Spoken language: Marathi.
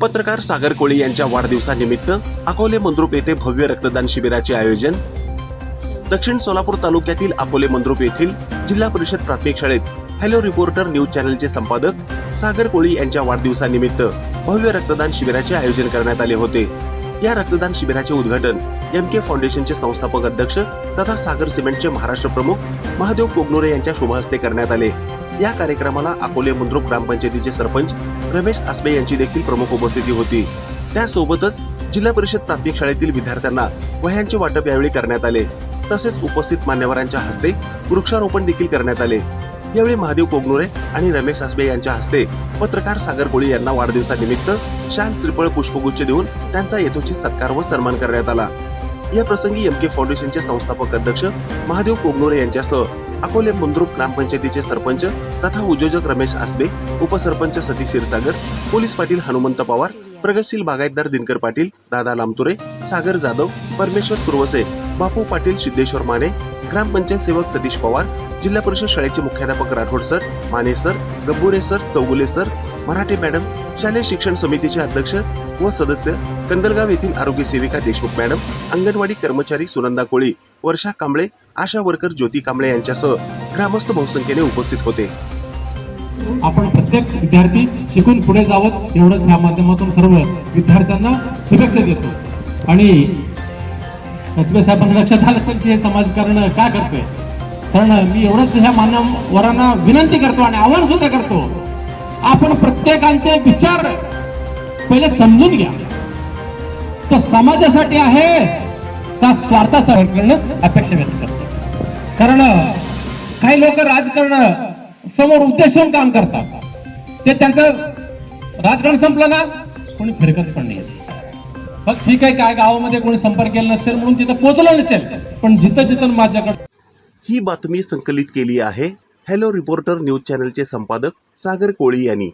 पत्रकार सागर कोळी यांच्या वाढदिवसानिमित्त अकोले मंद्रुप येथे भव्य रक्तदान शिबिराचे आयोजन. दक्षिण सोलापूर तालुक्यातील अकोले मंद्रुप येथील जिल्हा परिषद प्राथमिक शाळेत हॅलो रिपोर्टर न्यूज चॅनलचे संपादक सागर कोळी यांच्या वाढदिवसानिमित्त भव्य रक्तदान शिबिराचे आयोजन करण्यात आले होते. या रक्तदान शिबिराचे उद्घाटन एम के फाउंडेशनचे संस्थापक अध्यक्ष तथा सागर सिमेंटचे महाराष्ट्र प्रमुख महादेव कोगनोरे यांच्या शुभहस्ते करण्यात आले. या कार्यक्रमाला अकोले मुंद्रुक ग्रामपंचायतीचे सरपंच रमेश आसबे यांची देखील प्रमुख उपस्थिती होती. त्यासोबतच जिल्हा परिषद प्राथमिक शाळेतील विद्यार्थ्यांना वह्यांचे वाटप यावेळी करण्यात आले. तसेच उपस्थित मान्यवरांच्या हस्ते वृक्षारोपण देखील करण्यात आले. यावेळी महादेव कोगनोरे आणि रमेश आसबे यांच्या हस्ते पत्रकार सागर कोळी यांना वाढदिवसानिमित्त शाल श्रीफळ पुष्पगुच्छ देऊन त्यांचा यथोचित सत्कार व सन्मान करण्यात आला. या प्रसंगी एम के फाउंडेशनचे संस्थापक अध्यक्ष महादेव कोगनोरे यांच्यासह अकोले मुंद्रुप ग्रामपंचायतीचे सरपंच तथा उद्योजक रमेश आसबे उपसरपंच सतीश क्षीरसागर पोलीस पाटील हनुमंत पवार प्रगतशील बागायतदार दिनकर पाटील दादा लामतुरे सागर जाधव परमेश्वर सुरवसे बापू पाटील सिद्धेश्वर माने ग्रामपंचायत सेवक सतीश पवार जिल्हा परिषद शाळेचे मुख्याध्यापक Rathod sir Mane sir Gambhure sir Chougule sir Marathe madam शालेय शिक्षण समितीचे अध्यक्ष व सदस्य कंदलगाव येथील आरोग्य सेविका देशमुख मॅडम अंगणवाडी कर्मचारी सुनंदा कोळी वर्षा कांबळे आशा वर्कर ज्योती कांबळे यांच्यासह ग्रामस्थ बहुसंख्येने उपस्थित होते. आपण प्रत्येक विद्यार्थी शिकून पुढे जावं एवढंच या माध्यमातून सर्व विद्यार्थ्यांना शुभेच्छा देतो. आणि एसबी साहेबांना लक्षात आलं असेल की हे समाजकारण काय करतोय? कारण मी एवढंच ह्या मान्यवरांना विनंती करतो आणि आव्हान सुद्धा करतो आपण प्रत्येकांचे विचार पहिले समजून घ्या. तो समाजासाठी आहे का स्वार्थासाठी? करणं अपेक्षा व्यक्त करतो. कारण काही लोक राजकारण समोर उद्देश ठेवून काम करतात. ते त्यांचं राजकारण संपलं ना? कोणी फिरकत पण नाही. बघ ठीक आहे काय गावामध्ये कोणी संपर्क केला नसेल म्हणून तिथं पोहोचलं नसेल पण जिथं जिथं माझ्याकडे ही बातमी संकलित केली आहे हॅलो रिपोर्टर न्यूज चॅनलचे संपादक सागर कोळी यांनी.